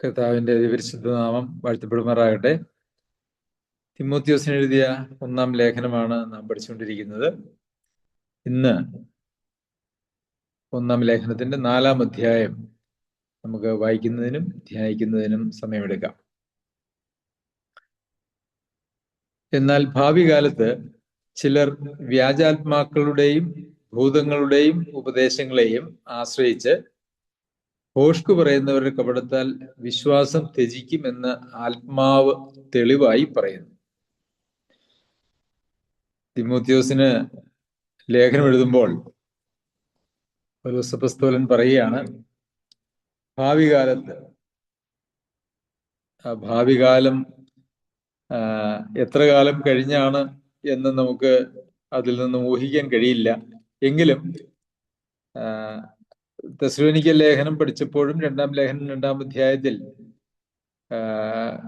കർത്താവിന്റെ വിപരിശുദ്ധ നാമം വാഴ്ത്തപ്പെടുമാറാകട്ടെ. തിമോത്യോസിന് എഴുതിയ ഒന്നാം ലേഖനമാണ് നാം പഠിച്ചുകൊണ്ടിരിക്കുന്നത്. ഇന്ന് ഒന്നാം ലേഖനത്തിന്റെ നാലാം അധ്യായം നമുക്ക് വായിക്കുന്നതിനും ധ്യാനിക്കുന്നതിനും സമയമെടുക്കാം. എന്നാൽ ഭാവി കാലത്ത് ചിലർ വ്യാജാത്മാക്കളുടെയും ഭൂതങ്ങളുടെയും ഉപദേശങ്ങളെയും ആശ്രയിച്ച് ഭോഷ്കു പറയുന്നവരുടെ കപടത്താൽ വിശ്വാസം ത്യജിക്കുമെന്ന് ആത്മാവ് തെളിവായി പറയുന്നു. തിമോത്യോസിന് ലേഖനം എഴുതുമ്പോൾ പൗലോസപ്പസ്തോലൻ പറയുകയാണ് ഭാവി കാലത്ത് ഭാവി കാലം എത്ര കാലം കഴിഞ്ഞാണ് എന്ന് നമുക്ക് അതിൽ നിന്ന് ഊഹിക്കാൻ കഴിയില്ല. എങ്കിലും തെസ്ലോനിക്കൽ ലേഖനം പഠിച്ചപ്പോഴും രണ്ടാം ലേഖനം രണ്ടാം അധ്യായത്തിൽ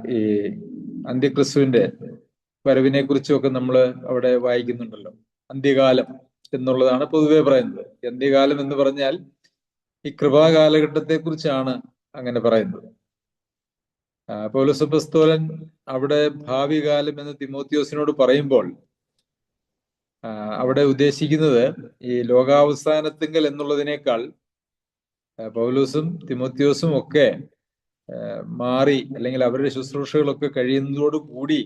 ഈ അന്ത്യക്രിസ്തുവിന്റെ വരവിനെ കുറിച്ചുമൊക്കെ നമ്മൾ അവിടെ വായിക്കുന്നുണ്ടല്ലോ. അന്ത്യകാലം എന്നുള്ളതാണ് പൊതുവെ പറയുന്നത്. അന്ത്യകാലം എന്ന് പറഞ്ഞാൽ ഈ കൃപാകാലഘട്ടത്തെ കുറിച്ചാണ് അങ്ങനെ പറയുന്നത്. പൗലസപ്പസ്തോലൻ അവിടെ ഭാവി കാലം എന്ന് തിമോത്യോസിനോട് പറയുമ്പോൾ അവിടെ ഉദ്ദേശിക്കുന്നത് ഈ ലോകാവസാനത്തിങ്കൽ എന്നുള്ളതിനേക്കാൾ പൗലൂസും തിമോത്യോസും ഒക്കെ മാറി അല്ലെങ്കിൽ അവരുടെ ശുശ്രൂഷകളൊക്കെ കഴിയുന്നതോട് കൂടി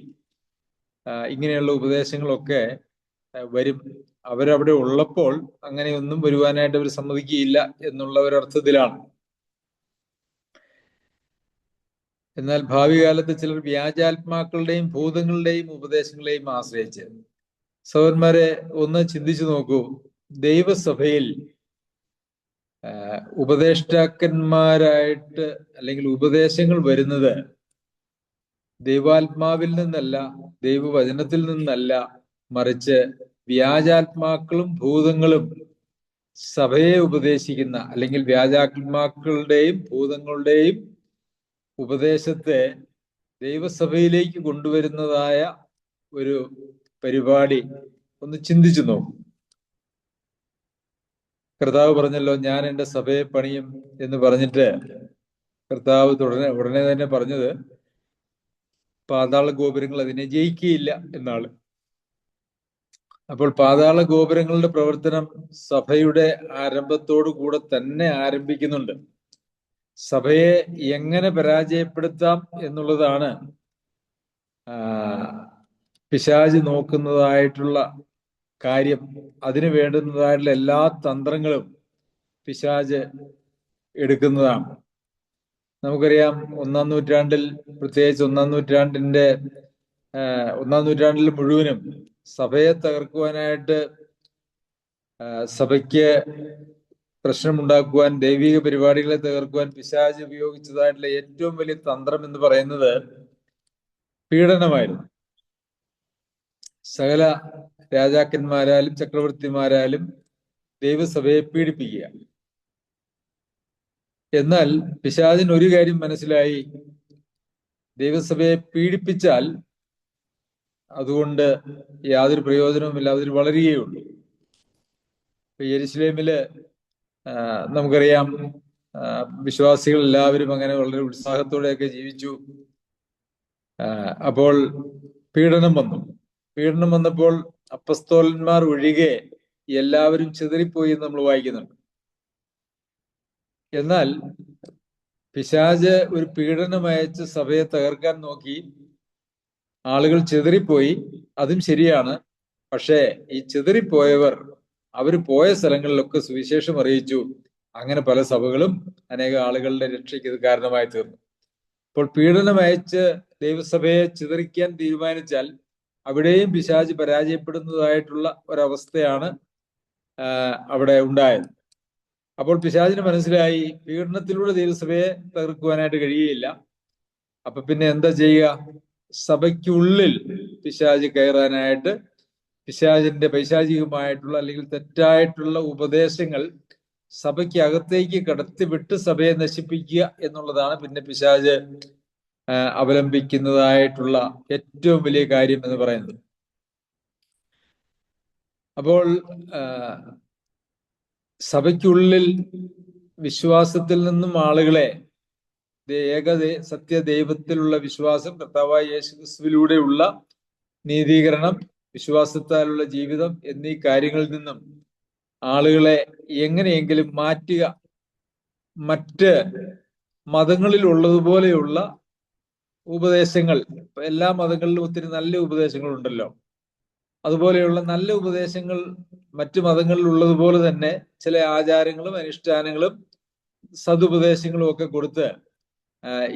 ഇങ്ങനെയുള്ള ഉപദേശങ്ങളൊക്കെ വരും. അവരവിടെ ഉള്ളപ്പോൾ അങ്ങനെയൊന്നും വരുവാനായിട്ട് അവർ സമ്മതിക്കുകയില്ല എന്നുള്ള ഒരർത്ഥത്തിലാണ് എന്നാൽ ഭാവി കാലത്ത് ചിലർ വ്യാജാത്മാക്കളുടെയും ഭൂതങ്ങളുടെയും ഉപദേശങ്ങളെയും ആശ്രയിച്ച് സഹോദരന്മാരെ ഒന്ന് ചിന്തിച്ചു നോക്കൂ. ദൈവസഭയിൽ ഉപദേഷ്ടാക്കന്മാരായിട്ട് അല്ലെങ്കിൽ ഉപദേശങ്ങൾ വരുന്നത് ദൈവാത്മാവിൽ നിന്നല്ല ദൈവവചനത്തിൽ നിന്നല്ല മറിച്ച് വ്യാജാത്മാക്കളും ഭൂതങ്ങളും സഭയെ ഉപദേശിക്കുന്ന അല്ലെങ്കിൽ വ്യാജാത്മാക്കളുടെയും ഭൂതങ്ങളുടെയും ഉപദേശത്തെ ദൈവസഭയിലേക്ക് കൊണ്ടുവരുന്നതായ ഒരു പരിപാടി. ഒന്ന് ചിന്തിച്ചു നോക്കും. കർത്താവ് പറഞ്ഞല്ലോ ഞാൻ എന്റെ സഭയെ പണിയും എന്ന് പറഞ്ഞിട്ട് കർത്താവ് തുടനെ ഉടനെ തന്നെ പറഞ്ഞത് പാതാള ഗോപുരങ്ങൾ അതിനെ ജയിക്കുകയില്ല എന്നാണ്. അപ്പോൾ പാതാള ഗോപുരങ്ങളുടെ പ്രവർത്തനം സഭയുടെ ആരംഭത്തോടു കൂടെ തന്നെ ആരംഭിക്കുന്നുണ്ട്. സഭയെ എങ്ങനെ പരാജയപ്പെടുത്താം എന്നുള്ളതാണ് പിശാജ് നോക്കുന്നതായിട്ടുള്ള കാര്യം അതിനു വേണ്ടുന്നതായിട്ടുള്ള എല്ലാ തന്ത്രങ്ങളും പിശാജ് എടുക്കുന്നതാണ്. നമുക്കറിയാം ഒന്നാം നൂറ്റാണ്ടിൽ പ്രത്യേകിച്ച് ഒന്നാം നൂറ്റാണ്ടിന്റെ ഒന്നാം നൂറ്റാണ്ടിൽ മുഴുവനും സഭയെ തകർക്കുവാനായിട്ട് സഭയ്ക്ക് പ്രശ്നമുണ്ടാക്കുവാൻ ദൈവിക പരിപാടികളെ തകർക്കുവാൻ പിശാജ് ഉപയോഗിച്ചതായിട്ടുള്ള ഏറ്റവും വലിയ തന്ത്രം എന്ന് പറയുന്നത് പീഡനമായിരുന്നു. സകല രാജാക്കന്മാരാലും ചക്രവർത്തിമാരാലും ദൈവസഭയെ പീഡിപ്പിക്കുക. എന്നാൽ പിശാചിന് ഒരു കാര്യം മനസ്സിലായി. ദൈവസഭയെ പീഡിപ്പിച്ചാൽ അതുകൊണ്ട് യാതൊരു പ്രയോജനവുമില്ല അതിൽ വളരുകയുള്ളൂ. യെരുസലേമിൽ നമുക്കറിയാം വിശ്വാസികൾ എല്ലാവരും അങ്ങനെ വളരെ ഉത്സാഹത്തോടെയൊക്കെ ജീവിച്ചു. അപ്പോൾ പീഡനം വന്നു. പീഡനം വന്നപ്പോൾ അപ്പസ്തോലന്മാർ ഒഴികെ എല്ലാവരും ചിതറിപ്പോയി എന്ന് നമ്മൾ വായിക്കുന്നുണ്ട്. എന്നാൽ പിശാജ് ഒരു പീഡനം അയച്ച് സഭയെ തകർക്കാൻ നോക്കി. ആളുകൾ ചിതറിപ്പോയി. അതും ശരിയാണ്. പക്ഷേ ഈ ചിതറിപ്പോയവർ അവർ പോയ സ്ഥലങ്ങളിലൊക്കെ സുവിശേഷം അറിയിച്ചു. അങ്ങനെ പല സഭകളും അനേക ആളുകളുടെ രക്ഷയ്ക്ക് ഇത് കാരണമായി തീർന്നു. അപ്പോൾ പീഡനം അയച്ച് ദൈവസഭയെ ചിതറിക്കാൻ തീരുമാനിച്ചാൽ അവിടെയും പിശാജ് പരാജയപ്പെടുന്നതായിട്ടുള്ള ഒരവസ്ഥയാണ് അവിടെ ഉണ്ടായത്. അപ്പോൾ പിശാജിന് മനസ്സിലായി പീഡനത്തിലൂടെ ദൈവസഭയെ തകർക്കുവാനായിട്ട് കഴിയുകയില്ല. അപ്പൊ പിന്നെ എന്താ ചെയ്യുക? സഭയ്ക്കുള്ളിൽ പിശാജ് കയറാനായിട്ട് പിശാജിന്റെ പൈശാചികമായിട്ടുള്ള അല്ലെങ്കിൽ തെറ്റായിട്ടുള്ള ഉപദേശങ്ങൾ സഭയ്ക്ക് അകത്തേക്ക് കടത്തിവിട്ട് സഭയെ നശിപ്പിക്കുക എന്നുള്ളതാണ് പിന്നെ പിശാജ് അവലംബിക്കുന്നതായിട്ടുള്ള ഏറ്റവും വലിയ കാര്യം എന്ന് പറയുന്നത്. അപ്പോൾ സഭയ്ക്കുള്ളിൽ വിശ്വാസത്തിൽ നിന്നും ആളുകളെ ഏക സത്യ ദൈവത്തിലുള്ള വിശ്വാസം കർത്താവായ യേശു ക്രിസ്തുവിലൂടെയുള്ള നീതീകരണം വിശ്വാസത്താലുള്ള ജീവിതം എന്നീ കാര്യങ്ങളിൽ നിന്നും ആളുകളെ എങ്ങനെയെങ്കിലും മാറ്റുക. മറ്റ് മതങ്ങളിൽ ഉള്ളതുപോലെയുള്ള ഉപദേശങ്ങൾ. എല്ലാ മതങ്ങളിലും ഒത്തിരി നല്ല ഉപദേശങ്ങൾ ഉണ്ടല്ലോ അതുപോലെയുള്ള നല്ല ഉപദേശങ്ങൾ മറ്റു മതങ്ങളിൽ ഉള്ളതുപോലെ തന്നെ ചില ആചാരങ്ങളും അനുഷ്ഠാനങ്ങളും സതുപദേശങ്ങളും ഒക്കെ കൊടുത്ത്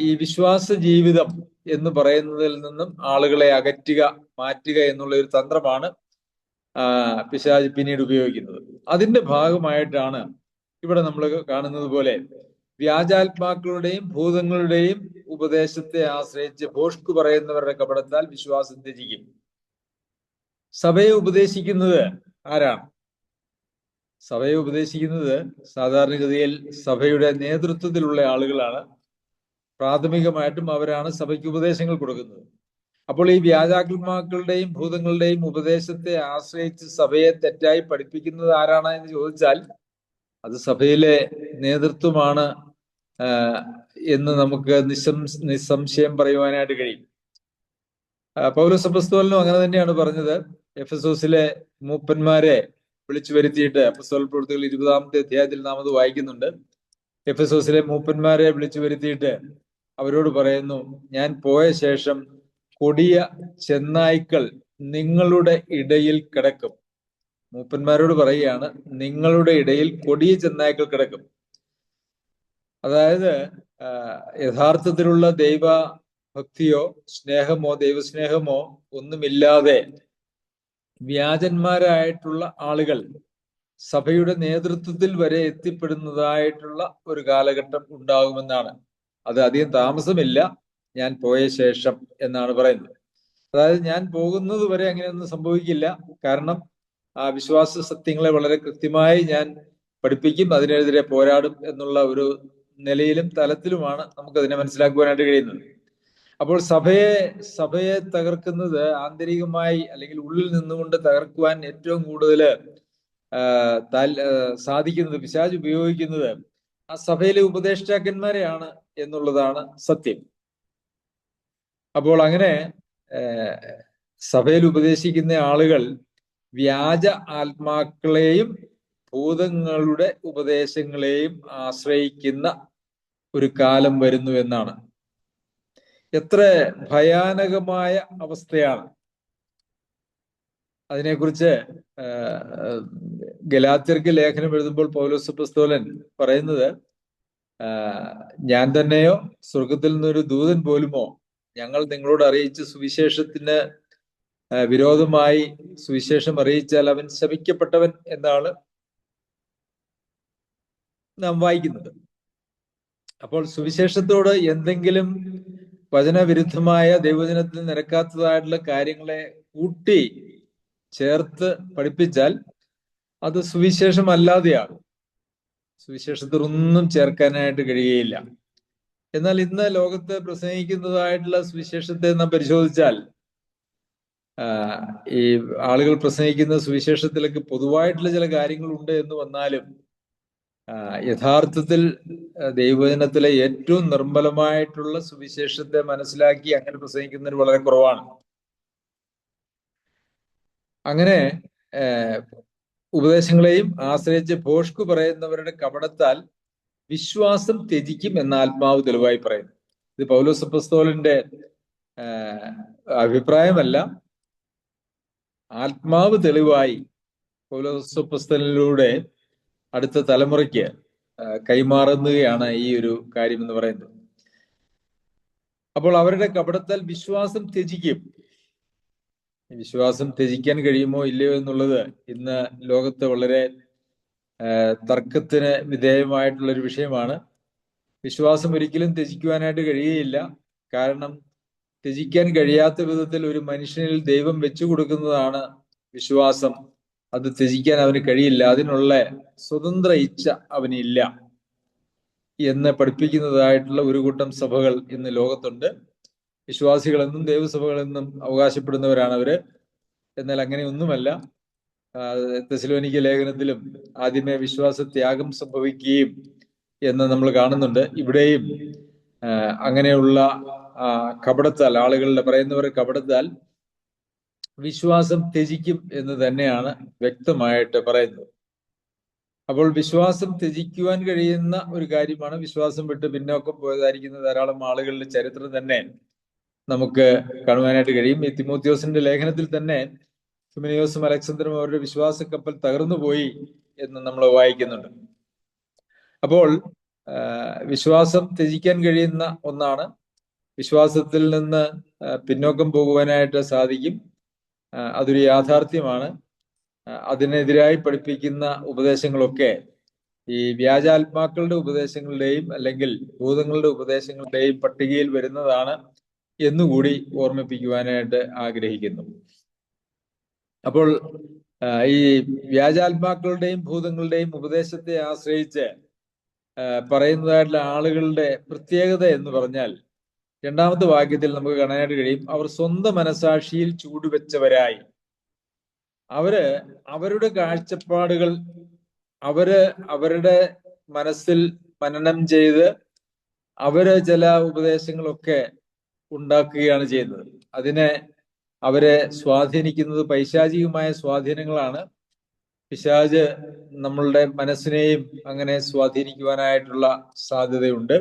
ഈ വിശ്വാസ ജീവിതം എന്ന് പറയുന്നതിൽ നിന്നും ആളുകളെ അകറ്റുക മാറ്റുക എന്നുള്ള ഒരു തന്ത്രമാണ് പിശാജ് പിന്നീട് ഉപയോഗിക്കുന്നത്. അതിന്റെ ഭാഗമായിട്ടാണ് ഇവിടെ നമ്മൾ കാണുന്നത് പോലെ വ്യാജാത്മാക്കളുടെയും ഭൂതങ്ങളുടെയും ഉപദേശത്തെ ആശ്രയിച്ച് ഭോഷ്കു പറയുന്നവരുടെ കപടത്താൽ വിശ്വാസം ത്യജിക്കും. സഭയെ ഉപദേശിക്കുന്നത് ആരാണ്? സഭയെ ഉപദേശിക്കുന്നത് സാധാരണഗതിയിൽ സഭയുടെ നേതൃത്വത്തിലുള്ള ആളുകളാണ്. പ്രാഥമികമായിട്ടും അവരാണ് സഭയ്ക്ക് ഉപദേശങ്ങൾ കൊടുക്കുന്നത്. അപ്പോൾ ഈ വ്യാജാത്മാക്കളുടെയും ഭൂതങ്ങളുടെയും ഉപദേശത്തെ ആശ്രയിച്ച് സഭയെ തെറ്റായി പഠിപ്പിക്കുന്നത് ആരാണ് എന്ന് ചോദിച്ചാൽ അത് സഭയിലെ നേതൃത്വമാണ് എന്ന് നമുക്ക് നിസ്സം നിസ്സംശയം പറയുവാനായിട്ട് കഴിയും. പൗലോസ് അങ്ങനെ തന്നെയാണ് പറഞ്ഞത്. എഫ് എസ് ഓസിലെ മൂപ്പന്മാരെ വിളിച്ചു വരുത്തിയിട്ട് അപ്പസ്തോൽ പ്രവൃത്തികൾ ഇരുപതാമത്തെ അധ്യായത്തിൽ നാം അത് വായിക്കുന്നുണ്ട്. എഫ് എസ് ഓസിലെ മൂപ്പന്മാരെ വിളിച്ചു വരുത്തിയിട്ട് അവരോട് പറയുന്നു ഞാൻ പോയ ശേഷം കൊടിയ ചെന്നായ്ക്കൾ നിങ്ങളുടെ ഇടയിൽ കിടക്കും. മൂപ്പന്മാരോട് പറയുകയാണ് നിങ്ങളുടെ ഇടയിൽ കൊടിയ ചെന്നായ്ക്കൾ കിടക്കും. അതായത് യഥാർത്ഥത്തിലുള്ള ദൈവ ഭക്തിയോ സ്നേഹമോ ദൈവസ്നേഹമോ ഒന്നുമില്ലാതെ വ്യാജന്മാരായിട്ടുള്ള ആളുകൾ സഭയുടെ നേതൃത്വത്തിൽ വരെ എത്തിപ്പെടുന്നതായിട്ടുള്ള ഒരു കാലഘട്ടം ഉണ്ടാകുമെന്നാണ്. അത് അധികം താമസമില്ല. ഞാൻ പോയ ശേഷം എന്നാണ് പറയുന്നത്. അതായത് ഞാൻ പോകുന്നത് വരെ അങ്ങനെയൊന്നും സംഭവിക്കില്ല. കാരണം ആ വിശ്വാസ സത്യങ്ങളെ വളരെ കൃത്യമായി ഞാൻ പഠിപ്പിക്കും. അതിനെതിരെ പോരാടും എന്നുള്ള ഒരു നിലയിലും തലത്തിലുമാണ് നമുക്കതിനെ മനസ്സിലാക്കുവാനായിട്ട് കഴിയുന്നത്. അപ്പോൾ സഭയെ സഭയെ തകർക്കുന്നത് ആന്തരികമായി അല്ലെങ്കിൽ ഉള്ളിൽ നിന്നുകൊണ്ട് തകർക്കുവാൻ ഏറ്റവും കൂടുതൽ സാധിക്കുന്നത് പിശാജ് ഉപയോഗിക്കുന്നത് ആ സഭയിലെ ഉപദേഷ്ടാക്കന്മാരെയാണ് എന്നുള്ളതാണ് സത്യം. അപ്പോൾ അങ്ങനെ സഭയിൽ ഉപദേശിക്കുന്ന ആളുകൾ വ്യാജ ആത്മാക്കളെയും ഭൂതങ്ങളുടെ ഉപദേശങ്ങളെയും ആശ്രയിക്കുന്ന ഒരു കാലം വരുന്നു എന്നാണ്. എത്ര ഭയാനകമായ അവസ്ഥയാണ്. അതിനെക്കുറിച്ച് ഗലാത്യർക്ക് ലേഖനം എഴുതുമ്പോൾ പൗലോസ് പുസ്തോലൻ പറയുന്നത് ഞാൻ തന്നെയോ സ്വർഗത്തിൽ നിന്നൊരു ദൂതൻ പോലുമോ? ഞങ്ങൾ നിങ്ങളോട് അറിയിച്ച സുവിശേഷത്തിന് വിരോധമായി സുവിശേഷം അറിയിച്ചാൽ അവൻ ശമിക്കപ്പെട്ടവൻ എന്നാണ് നാം വായിക്കുന്നത്. അപ്പോൾ സുവിശേഷത്തോട് എന്തെങ്കിലും വചനവിരുദ്ധമായ ദൈവജനത്തിൽ നിരക്കാത്തതായിട്ടുള്ള കാര്യങ്ങളെ കൂട്ടി ചേർത്ത് പഠിപ്പിച്ചാൽ അത് സുവിശേഷം അല്ലാതെയാകും സുവിശേഷത്തിൽ ഒന്നും ചേർക്കാനായിട്ട് കഴിയുകയില്ല. എന്നാൽ ഇന്ന് ലോകത്ത് പ്രസംഗിക്കുന്നതായിട്ടുള്ള സുവിശേഷത്തെ നാം പരിശോധിച്ചാൽ ഈ ആളുകൾ പ്രസംഗിക്കുന്ന സുവിശേഷത്തിലൊക്കെ പൊതുവായിട്ടുള്ള ചില കാര്യങ്ങളുണ്ട് എന്ന് വന്നാലും യഥാർത്ഥത്തിൽ ദൈവജനത്തിലെ ഏറ്റവും നിർമ്മലമായിട്ടുള്ള സുവിശേഷത്തെ മനസ്സിലാക്കി അങ്ങനെ പ്രസംഗിക്കുന്നതിന് വളരെ കുറവാണ്. അങ്ങനെ ഉപദേശങ്ങളെയും ആശ്രയിച്ച് പോഷ്കു പറയുന്നവരുടെ കപടത്താൽ വിശ്വാസം ത്യജിക്കും എന്ന ആത്മാവ് തെളിവായി പറയുന്നു. ഇത് പൗലോസ് പുസ്തോലിന്റെ അഭിപ്രായമല്ല. ആത്മാവ് തെളിവായി പൗലോസ് അടുത്ത തലമുറയ്ക്ക് കൈമാറുന്നതാണ് ഈ ഒരു കാര്യം എന്ന് പറയുന്നത്. അപ്പോൾ അവരുടെ കപടത്താൽ വിശ്വാസം ത്യജിക്കും. വിശ്വാസം ത്യജിക്കാൻ കഴിയുമോ ഇല്ലയോ എന്നുള്ളത് ഇന്ന് ലോകത്ത് വളരെ തർക്കത്തിന് വിധേയമായിട്ടുള്ള ഒരു വിഷയമാണ്. വിശ്വാസം ഒരിക്കലും ത്യജിക്കുവാനായിട്ട് കഴിയുകയില്ല. കാരണം ത്യജിക്കാൻ കഴിയാത്ത വിധത്തിൽ ഒരു മനുഷ്യനിൽ ദൈവം വെച്ചു കൊടുക്കുന്നതാണ് വിശ്വാസം. അത് ത്യജിക്കാൻ അവന് കഴിയില്ല. അതിനുള്ള സ്വതന്ത്ര ഇച്ഛ അവനില്ല എന്ന് പഠിപ്പിക്കുന്നതായിട്ടുള്ള ഒരു കൂട്ടം സഭകൾ ഇന്ന് ലോകത്തുണ്ട്. വിശ്വാസികളെന്നും ദൈവസഭകളെന്നും അവകാശപ്പെടുന്നവരാണ് അവർ. എന്നാൽ അങ്ങനെയൊന്നുമല്ല തെസിലോനിക്ക ലേഖനത്തിലും ആദ്യമേ വിശ്വാസ ത്യാഗം സംഭവിക്കുകയും എന്ന് നമ്മൾ കാണുന്നുണ്ട്. ഇവിടെയും അങ്ങനെയുള്ള കപടത്താൽ ആളുകളുടെ പറയുന്നവർ കപടത്താൽ വിശ്വാസം ത്യജിക്കും എന്ന് തന്നെയാണ് വ്യക്തമായിട്ട് പറയുന്നത്. അപ്പോൾ വിശ്വാസം ത്യജിക്കുവാൻ കഴിയുന്ന ഒരു കാര്യമാണ് വിശ്വാസം വിട്ട് പിന്നോക്കം പോയതായിരിക്കുന്ന ധാരാളം ആളുകളുടെ ചരിത്രം തന്നെ നമുക്ക് കാണുവാനായിട്ട് കഴിയും. ഈ തിമോത്യോസിന്റെ ലേഖനത്തിൽ തന്നെ ഫിമിനിയോസും അലക്സാണ്ടറും അവരുടെ വിശ്വാസ കപ്പൽ തകർന്നു പോയി എന്ന് നമ്മൾ വായിക്കുന്നുണ്ട്. അപ്പോൾ വിശ്വാസം ത്യജിക്കാൻ കഴിയുന്ന ഒന്നാണ്. വിശ്വാസത്തിൽ നിന്ന് പിന്നോക്കം പോകുവാനായിട്ട് സാധിക്കും. അതൊരു യാഥാർത്ഥ്യമാണ്. അതിനെതിരായി പഠിപ്പിക്കുന്ന ഉപദേശങ്ങളൊക്കെ ഈ വ്യാജാത്മാക്കളുടെ ഉപദേശങ്ങളുടെയും അല്ലെങ്കിൽ ഭൂതങ്ങളുടെ ഉപദേശങ്ങളുടെയും പട്ടികയിൽ വരുന്നതാണ് എന്നുകൂടി ഓർമ്മിപ്പിക്കുവാനായിട്ട് ആഗ്രഹിക്കുന്നു. അപ്പോൾ ഈ വ്യാജാത്മാക്കളുടെയും ഭൂതങ്ങളുടെയും ഉപദേശത്തെ ആശ്രയിച്ച് പറയുന്നതായിട്ടുള്ള ആളുകളുടെ പ്രത്യേകത എന്ന് പറഞ്ഞാൽ രണ്ടാമത്തെ വാക്യത്തിൽ നമുക്ക് കാണാനായിട്ട് കഴിയും. അവർ സ്വന്തം മനസാക്ഷിയിൽ ചൂടുവെച്ചവരായി. അവർ അവരുടെ കാഴ്ചപ്പാടുകൾ അവർ അവരുടെ മനസ്സിൽ മനനം ചെയ്ത് അവർ ചില ഉപദേശങ്ങളൊക്കെ ഉണ്ടാക്കുകയാണ് ചെയ്യുന്നത്. അതിനെ അവരെ സ്വാധീനിക്കുന്നത് പൈശാചികമായ സ്വാധീനങ്ങളാണ്. പിശാജ് നമ്മളുടെ മനസ്സിനെയും അങ്ങനെ സ്വാധീനിക്കുവാനായിട്ടുള്ള സാധ്യതയുണ്ട്.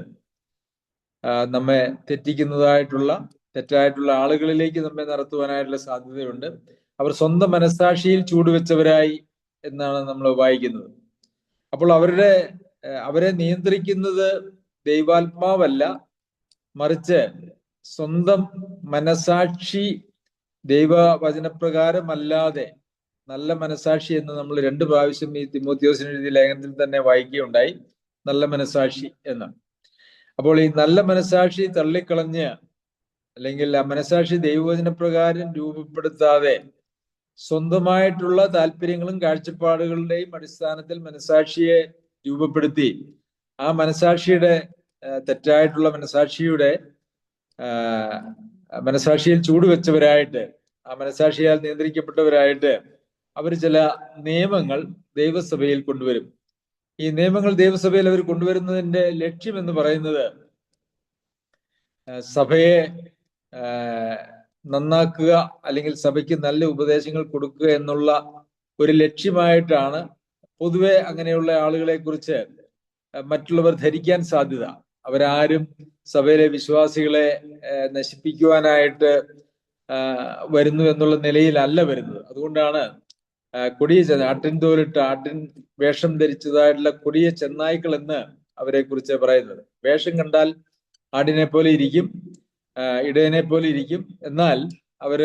നമ്മെ തെറ്റിക്കുന്നതായിട്ടുള്ള തെറ്റായിട്ടുള്ള ആളുകളിലേക്ക് നമ്മെ നടത്തുവാനായിട്ടുള്ള സാധ്യതയുണ്ട്. അവർ സ്വന്തം മനസ്സാക്ഷിയിൽ ചൂടുവെച്ചവരായി എന്നാണ് നമ്മൾ വായിക്കുന്നത്. അപ്പോൾ അവരുടെ അവരെ നിയന്ത്രിക്കുന്നത് ദൈവാത്മാവല്ല. മറിച്ച് സ്വന്തം മനസാക്ഷി ദൈവവചനപ്രകാരമല്ലാതെ നല്ല മനസാക്ഷി എന്ന് നമ്മൾ രണ്ട് പ്രാവശ്യം ഈ തിമോത്യോസിന് എഴുതിയ ലേഖനത്തിൽ തന്നെ വായിക്കുകയുണ്ടായി. നല്ല മനസാക്ഷി എന്ന്. അപ്പോൾ ഈ നല്ല മനസാക്ഷി തള്ളിക്കളഞ്ഞ് അല്ലെങ്കിൽ ആ മനസാക്ഷി ദൈവവചനപ്രകാരം രൂപപ്പെടുത്താതെ സ്വന്തമായിട്ടുള്ള താല്പര്യങ്ങളും കാഴ്ചപ്പാടുകളുടെയും അടിസ്ഥാനത്തിൽ മനസാക്ഷിയെ രൂപപ്പെടുത്തി ആ മനസാക്ഷിയുടെ തെറ്റായിട്ടുള്ള മനസാക്ഷിയുടെ മനസാക്ഷിയിൽ ചൂടുവെച്ചവരായിട്ട് ആ മനസാക്ഷിയാൽ നിയന്ത്രിക്കപ്പെട്ടവരായിട്ട് അവർ ചില നിയമങ്ങൾ ദൈവസഭയിൽ കൊണ്ടുവരും. ഈ നിയമങ്ങൾ ദേവസഭയിൽ അവർ കൊണ്ടുവരുന്നതിന്റെ ലക്ഷ്യം എന്ന് പറയുന്നത് സഭയെ നന്നാക്കുക അല്ലെങ്കിൽ സഭയ്ക്ക് നല്ല ഉപദേശങ്ങൾ കൊടുക്കുക എന്നുള്ള ഒരു ലക്ഷ്യമായിട്ടാണ് പൊതുവെ അങ്ങനെയുള്ള ആളുകളെ കുറിച്ച് മറ്റുള്ളവർ ധരിക്കാൻ സാധ്യത. അവരാരും സഭയിലെ വിശ്വാസികളെ നശിപ്പിക്കുവാനായിട്ട് വരുന്നു എന്നുള്ള നിലയിലല്ല വരുന്നത്. അതുകൊണ്ടാണ് കൊടിയ ആട്ടിൻ തോലിട്ട് ആട്ടിൻ വേഷം ധരിച്ചതായിട്ടുള്ള കൊടിയ ചെന്നായ്ക്കൾ എന്ന് അവരെ കുറിച്ച് പറയുന്നത്. വേഷം കണ്ടാൽ ആടിനെ പോലെ ഇരിക്കും ഇടയനെ പോലെ ഇരിക്കും. എന്നാൽ അവർ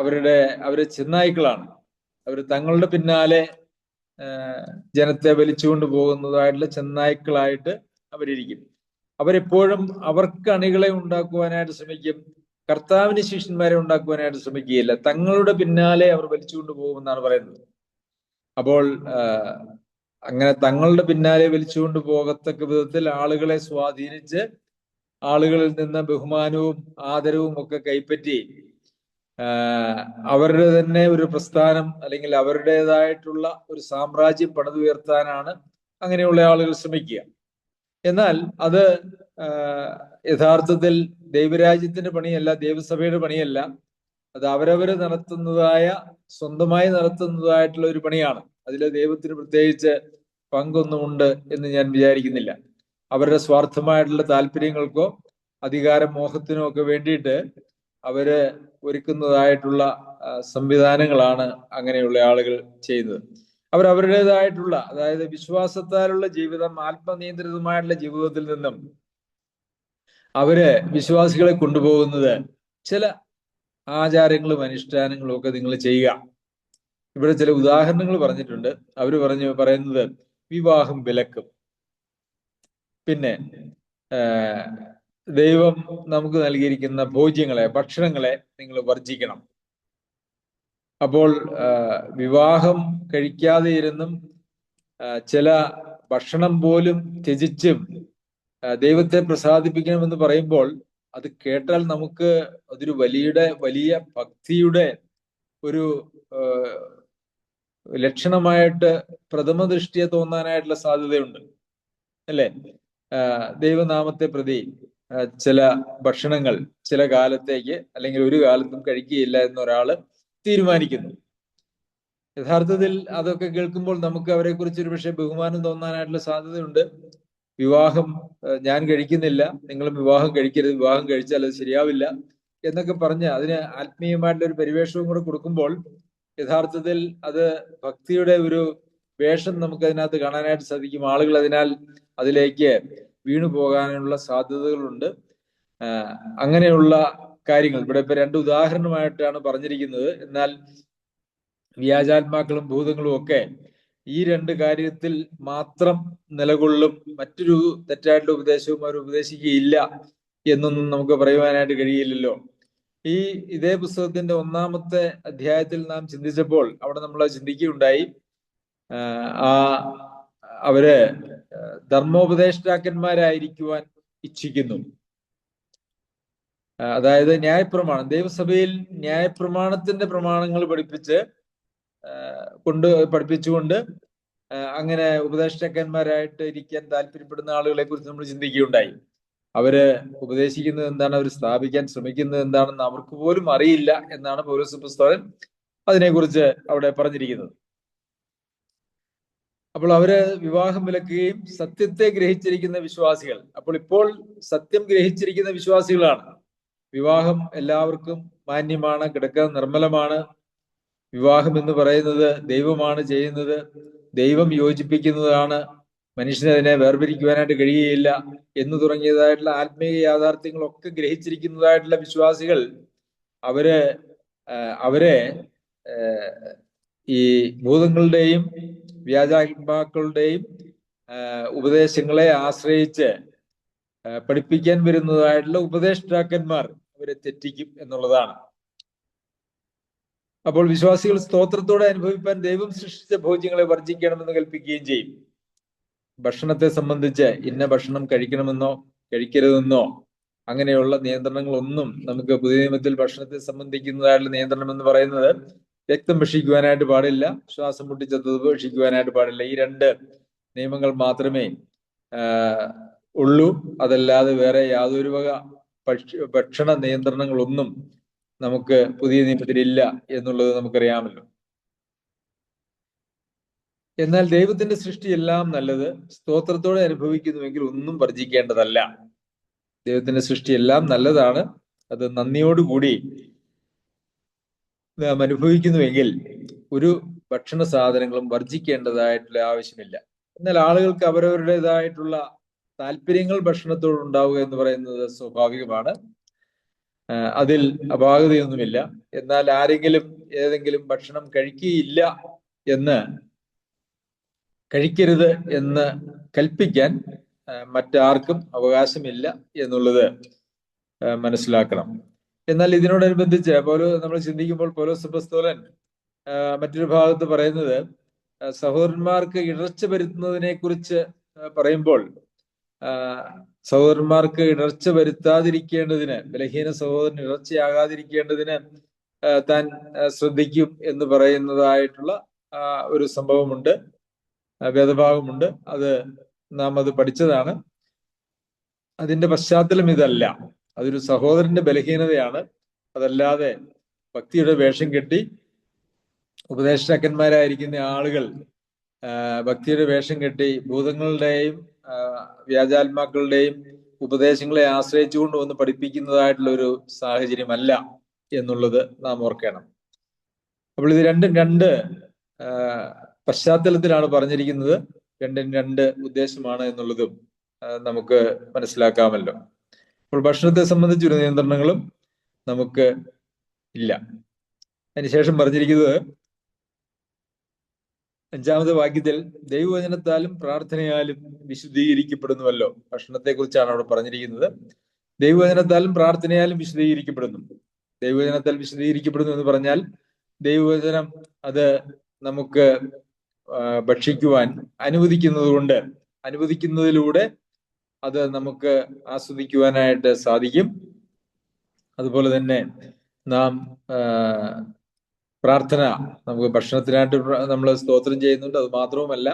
അവരുടെ അവർ ചെന്നായ്ക്കളാണ്. അവർ തങ്ങളുടെ പിന്നാലെ ജനത്തെ വലിച്ചുകൊണ്ട് പോകുന്നതായിട്ടുള്ള ചെന്നായ്ക്കളായിട്ട് അവരിരിക്കും. അവരെപ്പോഴും അവർക്ക് അണികളെ ഉണ്ടാക്കുവാനായിട്ട് ശ്രമിക്കും. കർത്താവിന് ശിഷ്യന്മാരെ ഉണ്ടാക്കുവാനായിട്ട് ശ്രമിക്കുകയില്ല. തങ്ങളുടെ പിന്നാലെ അവർ വലിച്ചുകൊണ്ട് പോകുമെന്നാണ് പറയുന്നത്. അപ്പോൾ അങ്ങനെ തങ്ങളുടെ പിന്നാലെ വലിച്ചുകൊണ്ട് പോകത്തക്ക വിധത്തിൽ ആളുകളെ സ്വാധീനിച്ച് ആളുകളിൽ നിന്ന് ബഹുമാനവും ആദരവും ഒക്കെ കൈപ്പറ്റി അവരുടെ തന്നെ ഒരു പ്രസ്ഥാനം അല്ലെങ്കിൽ അവരുടേതായിട്ടുള്ള ഒരു സാമ്രാജ്യം പണിതുയർത്താനാണ് അങ്ങനെയുള്ള ആളുകൾ ശ്രമിക്കുക. എന്നാൽ അത് യഥാർത്ഥത്തിൽ ദൈവരാജ്യത്തിന്റെ പണിയല്ല ദൈവസഭയുടെ പണിയല്ല. അത് അവരവര് നടത്തുന്നതായ സ്വന്തമായി നടത്തുന്നതായിട്ടുള്ള ഒരു പണിയാണ്. അതിൽ ദൈവത്തിന് പ്രത്യേകിച്ച് പങ്കൊന്നുമുണ്ട് എന്ന് ഞാൻ വിചാരിക്കുന്നില്ല. അവരുടെ സ്വാർത്ഥമായിട്ടുള്ള താല്പര്യങ്ങൾക്കോ അധികാര മോഹത്തിനോ ഒക്കെ വേണ്ടിയിട്ട് അവർ ഒരുക്കുന്നതായിട്ടുള്ള സംവിധാനങ്ങളാണ് അങ്ങനെയുള്ള ആളുകൾ ചെയ്യുന്നത്. അവർ അവരുടേതായിട്ടുള്ള അതായത് വിശ്വാസത്താലുള്ള ജീവിതം ആത്മനിയന്ത്രിതമായിട്ടുള്ള ജീവിതത്തിൽ നിന്നും അവർ വിശ്വാസികളെ കൊണ്ടുപോകുന്നത് ചില ആചാരങ്ങളും അനുഷ്ഠാനങ്ങളും ഒക്കെ നിങ്ങൾ ചെയ്യുക. ഇവിടെ ചില ഉദാഹരണങ്ങൾ പറഞ്ഞിട്ടുണ്ട്. അവർ പറഞ്ഞു പറയുന്നത് വിവാഹം വിലക്കും. പിന്നെ ദൈവം നമുക്ക് നൽകിയിരിക്കുന്ന ഭോജ്യങ്ങളെ ഭക്ഷണങ്ങളെ നിങ്ങൾ വർജിക്കണം അപ്പോൾ വിവാഹം കഴിക്കാതെ ഇരുന്നും ചില ഭക്ഷണം പോലും ത്യജിച്ചും ദൈവത്തെ പ്രസാദിപ്പിക്കണമെന്ന് പറയുമ്പോൾ അത് കേട്ടാൽ നമുക്ക് അതൊരു വലിയ വലിയ ഭക്തിയുടെ ഒരു ലക്ഷണമായിട്ട് പ്രഥമ ദൃഷ്ടിയെ തോന്നാനായിട്ടുള്ള സാധ്യതയുണ്ട്. അല്ലെ? ദൈവനാമത്തെ പ്രതി ചില ഭക്ഷണങ്ങൾ ചില കാലത്തേക്ക് അല്ലെങ്കിൽ ഒരു കാലത്തും കഴിക്കുകയില്ല എന്നൊരാൾ തീരുമാനിക്കുന്നു. യഥാർത്ഥത്തിൽ അതൊക്കെ കേൾക്കുമ്പോൾ നമുക്ക് അവരെ കുറിച്ച് ഒരു പക്ഷേ ബഹുമാനം തോന്നാനായിട്ടുള്ള സാധ്യതയുണ്ട്. വിവാഹം ഞാൻ കഴിക്കുന്നില്ല നിങ്ങളും വിവാഹം കഴിക്കരുത് വിവാഹം കഴിച്ചാൽ അത് ശരിയാവില്ല എന്നൊക്കെ പറഞ്ഞ് അതിന് ആത്മീയമായിട്ടുള്ള ഒരു പരിവേഷവും കൂടെ കൊടുക്കുമ്പോൾ യഥാർത്ഥത്തിൽ അത് ഭക്തിയുടെ ഒരു വേഷം നമുക്ക് അതിനകത്ത് കാണാനായിട്ട് സാധിക്കും. ആളുകൾ അതിനാൽ അതിലേക്ക് വീണു പോകാനുള്ള സാധ്യതകളുണ്ട്. അങ്ങനെയുള്ള കാര്യങ്ങൾ. ഇവിടെ ഇപ്പൊ രണ്ട് ഉദാഹരണമായിട്ടാണ് പറഞ്ഞിരിക്കുന്നത്. എന്നാൽ വ്യാജാത്മാക്കളും ഭൂതങ്ങളും ഒക്കെ ഈ രണ്ട് കാര്യത്തിൽ മാത്രം നിലകൊള്ളും മറ്റൊരു തെറ്റായിട്ടുള്ള ഉപദേശവും അവർ ഉപദേശിക്കുകയില്ല എന്നൊന്നും നമുക്ക് പറയുവാനായിട്ട് കഴിയില്ലല്ലോ. ഈ ഇതേ പുസ്തകത്തിന്റെ ഒന്നാമത്തെ അധ്യായത്തിൽ നാം ചിന്തിച്ചപ്പോൾ അവിടെ നമ്മൾ ചിന്തിക്കുകയുണ്ടായി. ആ അവർ ധർമ്മോപദേഷ്ടാക്കന്മാരായിരിക്കുവാൻ ഇച്ഛിക്കുന്നു. അതായത് ന്യായപ്രമാണം ദൈവസഭയിൽ ന്യായപ്രമാണത്തിന്റെ പ്രമാണങ്ങൾ പഠിപ്പിച്ച് കൊണ്ട് പഠിപ്പിച്ചുകൊണ്ട് അങ്ങനെ ഉപദേഷ്ടാക്കന്മാരായിട്ട് ഇരിക്കാൻ താല്പര്യപ്പെടുന്ന ആളുകളെ കുറിച്ച് നമ്മൾ ചിന്തിക്കുകയുണ്ടായി. അവർ ഉപദേശിക്കുന്നത് എന്താണ്? അവർ സ്ഥാപിക്കാൻ ശ്രമിക്കുന്നത് എന്താണെന്ന് അവർക്ക് പോലും അറിയില്ല എന്നാണ് പൗലോസ് പുസ്തകൻ അതിനെക്കുറിച്ച് അവിടെ പറഞ്ഞിരിക്കുന്നത്. അപ്പോൾ അവർ വിവാഹം വിലക്കുകയും സത്യത്തെ ഗ്രഹിച്ചിരിക്കുന്ന വിശ്വാസികൾ. അപ്പോൾ ഇപ്പോൾ സത്യം ഗ്രഹിച്ചിരിക്കുന്ന വിശ്വാസികളാണ്. വിവാഹം എല്ലാവർക്കും മാന്യമാണ് കിടക്ക നിർമ്മലമാണ്. വിവാഹം എന്ന് പറയുന്നത് ദൈവമാണ് ചെയ്യുന്നത്. ദൈവം യോജിപ്പിക്കുന്നതാണ്. മനുഷ്യനതിനെ വേർപിരിക്കുവാനായിട്ട് കഴിയുകയില്ല എന്ന് തുടങ്ങിയതായിട്ടുള്ള ആത്മീയ യാഥാർത്ഥ്യങ്ങളൊക്കെ ഗ്രഹിച്ചിരിക്കുന്നതായിട്ടുള്ള വിശ്വാസികൾ അവർ അവരെ ഈ ഭൂതങ്ങളുടെയും വ്യാജാത്മാക്കളുടെയും ഉപദേശങ്ങളെ ആശ്രയിച്ച് പഠിപ്പിക്കാൻ വരുന്നതായിട്ടുള്ള ഉപദേഷ്ടാക്കന്മാർ അവരെ തെറ്റിക്കും എന്നുള്ളതാണ്. അപ്പോൾ വിശ്വാസികൾ സ്തോത്രത്തോടെ അനുഭവിപ്പാൻ ദൈവം സൃഷ്ടിച്ച ഭോജ്യങ്ങളെ വർജിക്കണമെന്ന് കൽപ്പിക്കുകയും ചെയ്യും. ഭക്ഷണത്തെ സംബന്ധിച്ച് ഇന്ന ഭക്ഷണം കഴിക്കണമെന്നോ കഴിക്കരുതെന്നോ അങ്ങനെയുള്ള നിയന്ത്രണങ്ങളൊന്നും നമുക്ക് പുതിയ നിയമത്തിൽ ഭക്ഷണത്തെ സംബന്ധിക്കുന്നതായിട്ടുള്ള നിയന്ത്രണം എന്ന് പറയുന്നത് രക്തം ഭക്ഷിക്കുവാനായിട്ട് പാടില്ല ശ്വാസം മുട്ടിച്ചത് ഭക്ഷിക്കുവാനായിട്ട് പാടില്ല. ഈ രണ്ട് നിയമങ്ങൾ മാത്രമേ ഉള്ളൂ. അതല്ലാതെ വേറെ യാതൊരു വക ഭക്ഷ ഭക്ഷണ നിയന്ത്രണങ്ങളൊന്നും നമുക്ക് പുതിയ നിയമത്തിലില്ല എന്നുള്ളത് നമുക്കറിയാമല്ലോ. എന്നാൽ ദൈവത്തിന്റെ സൃഷ്ടി എല്ലാം നല്ലത് സ്തോത്രത്തോടെ അനുഭവിക്കുന്നുവെങ്കിൽ ഒന്നും വർജിക്കേണ്ടതല്ല ദൈവത്തിന്റെ സൃഷ്ടി എല്ലാം നല്ലതാണ് അത് നന്ദിയോടുകൂടി നാം അനുഭവിക്കുന്നുവെങ്കിൽ ഒരു ഭക്ഷണ സാധനങ്ങളും വർജിക്കേണ്ടതായിട്ടുള്ള ആവശ്യമില്ല. എന്നാൽ ആളുകൾക്ക് അവരവരുടേതായിട്ടുള്ള താല്പര്യങ്ങൾ ഭക്ഷണത്തോട് ഉണ്ടാവുക എന്ന് പറയുന്നത് സ്വാഭാവികമാണ്. അതിൽ അപാകതയൊന്നുമില്ല. എന്നാൽ ആരെങ്കിലും ഏതെങ്കിലും ഭക്ഷണം കഴിക്കുകയില്ല എന്ന് കഴിക്കരുത് എന്ന് കൽപ്പിക്കാൻ മറ്റാർക്കും അവകാശമില്ല എന്നുള്ളത് മനസ്സിലാക്കണം. എന്നാൽ ഇതിനോടനുബന്ധിച്ച് പോലോ നമ്മൾ ചിന്തിക്കുമ്പോൾ പോലോ സുബസ്തോലൻ മറ്റൊരു ഭാഗത്ത് പറയുന്നത് സഹോദരന്മാർക്ക് ഇടർച്ച വരുത്തുന്നതിനെ കുറിച്ച് പറയുമ്പോൾ സഹോദരന്മാർക്ക് ഇടർച്ച വരുത്താതിരിക്കേണ്ടതിന് ബലഹീന സഹോദരൻ ഇടർച്ചയാകാതിരിക്കേണ്ടതിന് താൻ ശ്രദ്ധിക്കും എന്ന് പറയുന്നതായിട്ടുള്ള ഒരു സംഭവമുണ്ട്. വേദഭാഗമുണ്ട് അത് നാം അത് പഠിച്ചതാണ്. അതിന്റെ പശ്ചാത്തലം ഇതല്ല. അതൊരു സഹോദരന്റെ ബലഹീനതയാണ്. അതല്ലാതെ ഭക്തിയുടെ വേഷം കെട്ടി ഉപദേഷ്ടാക്കന്മാരായിരിക്കുന്ന ആളുകൾ ഭക്തിയുടെ വേഷം കെട്ടി ഭൂതങ്ങളുടെയും വ്യാജാത്മാക്കളുടെയും ഉപദേശങ്ങളെ ആശ്രയിച്ചുകൊണ്ട് വന്ന് പഠിപ്പിക്കുന്നതായിട്ടുള്ള ഒരു സാഹചര്യമല്ല എന്നുള്ളത് നാം ഓർക്കണം. അപ്പോൾ ഇത് രണ്ടും രണ്ട് പശ്ചാത്തലത്തിലാണ് പറഞ്ഞിരിക്കുന്നത്. രണ്ടും രണ്ട് ഉദ്ദേശമാണ് എന്നുള്ളതും നമുക്ക് മനസ്സിലാക്കാമല്ലോ. അപ്പോൾ ഭക്ഷണത്തെ സംബന്ധിച്ചൊരു നിയന്ത്രണങ്ങളും നമുക്ക് ഇല്ല. അതിനുശേഷം പറഞ്ഞിരിക്കുന്നത് അഞ്ചാമത്തെ വാക്യത്തിൽ ദൈവവചനത്താലും പ്രാർത്ഥനയാലും വിശുദ്ധീകരിക്കപ്പെടുന്നുവല്ലോ. ഭക്ഷണത്തെ കുറിച്ചാണ് അവിടെ പറഞ്ഞിരിക്കുന്നത്. ദൈവവചനത്താലും പ്രാർത്ഥനയാലും വിശുദ്ധീകരിക്കപ്പെടുന്നു. ദൈവവചനത്താൽ വിശുദ്ധീകരിക്കപ്പെടുന്നു എന്ന് പറഞ്ഞാൽ ദൈവവചനം അത് നമുക്ക് ഭക്ഷിക്കുവാൻ അനുവദിക്കുന്നത് കൊണ്ട് അനുവദിക്കുന്നതിലൂടെ അത് നമുക്ക് ആസ്വദിക്കുവാനായിട്ട് സാധിക്കും. അതുപോലെ തന്നെ നാം പ്രാർത്ഥന. നമുക്ക് ഭക്ഷണത്തിനായിട്ട് നമ്മൾ സ്തോത്രം ചെയ്യുന്നുണ്ട്. അത് മാത്രവുമല്ല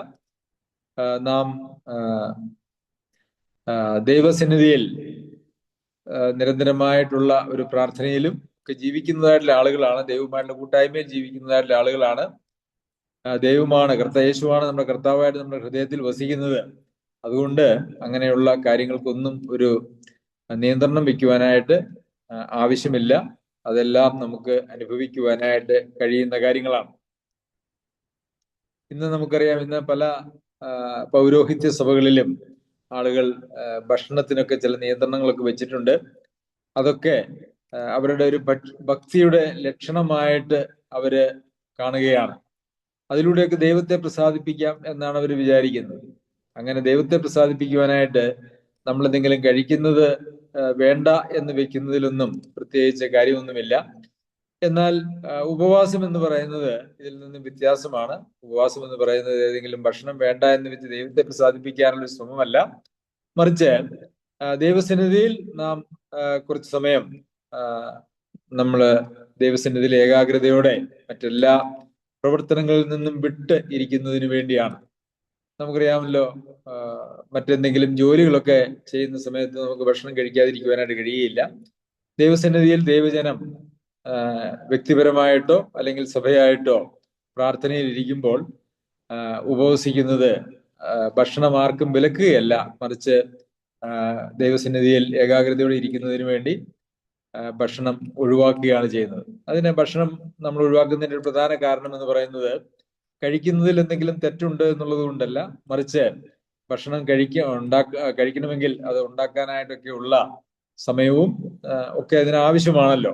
നാം ദൈവസന്നിധിയിൽ നിരന്തരമായിട്ടുള്ള ഒരു പ്രാർത്ഥനയിലും ഒക്കെ ജീവിക്കുന്നതായിട്ടുള്ള ആളുകളാണ് ദൈവമായിട്ടുള്ള കൂട്ടായ്മയിൽ ജീവിക്കുന്നതായിട്ടുള്ള ആളുകളാണ്. ദൈവമാണ് കർത്ത യേശുവാണ് നമ്മുടെ കർത്താവായിട്ട് നമ്മുടെ ഹൃദയത്തിൽ വസിക്കുന്നത്. അതുകൊണ്ട് അങ്ങനെയുള്ള കാര്യങ്ങൾക്കൊന്നും ഒരു നിയന്ത്രണം വെക്കുവാനായിട്ട് ആവശ്യമില്ല. അതെല്ലാം നമുക്ക് അനുഭവിക്കുവാനായിട്ട് കഴിയുന്ന കാര്യങ്ങളാണ്. ഇന്ന് നമുക്കറിയാം ഇന്ന് പല പൗരോഹിത്യ സഭകളിലും ആളുകൾ ഭക്ഷണത്തിനൊക്കെ ചില നിയന്ത്രണങ്ങളൊക്കെ വെച്ചിട്ടുണ്ട്. അതൊക്കെ അവരുടെ ഒരു ഭക്തിയുടെ ലക്ഷണമായിട്ട് അവർ കാണുകയാണ്. അതിലൂടെയൊക്കെ ദൈവത്തെ പ്രസാദിപ്പിക്കാം എന്നാണ് അവർ വിചാരിക്കുന്നത്. അങ്ങനെ ദൈവത്തെ പ്രസാദിപ്പിക്കുവാനായിട്ട് നമ്മൾ എന്തെങ്കിലും കഴിക്കുന്നത് വേണ്ട എന്ന് വെക്കുന്നതിലൊന്നും പ്രത്യേകിച്ച് കാര്യമൊന്നുമില്ല. എന്നാൽ ഉപവാസം എന്ന് പറയുന്നത് ഇതിൽ നിന്നും വ്യത്യാസമാണ്. ഉപവാസം എന്ന് പറയുന്നത് ഏതെങ്കിലും ഭക്ഷണം വേണ്ട എന്ന് വെച്ച് ദൈവത്തെ പ്രസാദിപ്പിക്കാനുള്ള ശ്രമമല്ല. മറിച്ച് ദൈവസന്നിധിയിൽ നാം കുറച്ച് സമയം നമ്മൾ ദൈവസന്നിധിയിൽ ഏകാഗ്രതയോടെ മറ്റെല്ലാ പ്രവർത്തനങ്ങളിൽ നിന്നും വിട്ട് ഇരിക്കുന്നതിന് വേണ്ടിയാണ്. നമുക്കറിയാമല്ലോ മറ്റെന്തെങ്കിലും ജോലികളൊക്കെ ചെയ്യുന്ന സമയത്ത് നമുക്ക് ഭക്ഷണം കഴിക്കാതിരിക്കുവാനായിട്ട് കഴിയുകയില്ല. ദൈവസന്നിധിയിൽ ദൈവജനം വ്യക്തിപരമായിട്ടോ അല്ലെങ്കിൽ സഭയായിട്ടോ പ്രാർത്ഥനയിൽ ഇരിക്കുമ്പോൾ ഉപവസിക്കുന്നത് ഭക്ഷണം ആർക്കും വിലക്കുകയല്ല. മറിച്ച് ദൈവസന്നിധിയിൽ ഏകാഗ്രതയോടെ ഇരിക്കുന്നതിന് വേണ്ടി ഭക്ഷണം ഒഴിവാക്കുകയാണ് ചെയ്യുന്നത്. അതിന് ഭക്ഷണം നമ്മൾ ഒഴിവാക്കുന്നതിന്റെ ഒരു പ്രധാന കാരണം എന്ന് പറയുന്നത് കഴിക്കുന്നതിൽ എന്തെങ്കിലും തെറ്റുണ്ട് എന്നുള്ളത് കൊണ്ടല്ല. മറിച്ച് ഭക്ഷണം കഴിക്ക ഉണ്ടാക്ക കഴിക്കണമെങ്കിൽ അത് ഉണ്ടാക്കാനായിട്ടൊക്കെ ഉള്ള സമയവും ഒക്കെ അതിന് ആവശ്യമാണല്ലോ.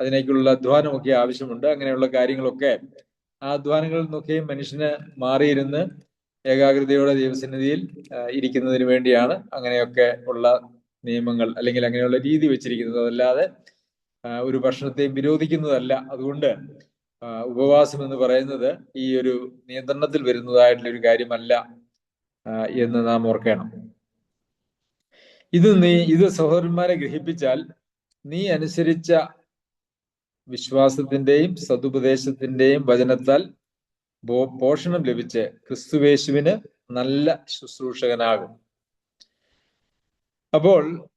അതിനേക്കുള്ള അധ്വാനമൊക്കെ ആവശ്യമുണ്ട്. അങ്ങനെയുള്ള കാര്യങ്ങളൊക്കെ ആ അധ്വാനങ്ങളിൽ നിന്നൊക്കെയും മനുഷ്യന് മാറിയിരുന്ന് ഏകാഗ്രതയോടെ ദൈവസന്നിധിയിൽ ഇരിക്കുന്നതിന് വേണ്ടിയാണ് അങ്ങനെയൊക്കെ ഉള്ള നിയമങ്ങൾ അല്ലെങ്കിൽ അങ്ങനെയുള്ള രീതി വെച്ചിരിക്കുന്നത്. അതല്ലാതെ ഒരു ഭക്ഷണത്തെയും വിരോധിക്കുന്നതല്ല. അതുകൊണ്ട് ഉപവാസം എന്ന് പറയുന്നത് ഈ ഒരു നിയന്ത്രണത്തിൽ വരുന്നതായിട്ടുള്ള ഒരു കാര്യമല്ല. എന്ന് നാം ഓർക്കണം. ഇത് നീ ഇത് സഹോദരന്മാരെ ഗ്രഹിപ്പിച്ചാൽ നീ അനുസരിച്ച വിശ്വാസത്തിന്റെയും സതുപദേശത്തിന്റെയും വചനത്താൽ പോഷണം ലഭിച്ച് ക്രിസ്തുവേശുവിന് നല്ല ശുശ്രൂഷകനാകും. അപ്പോൾ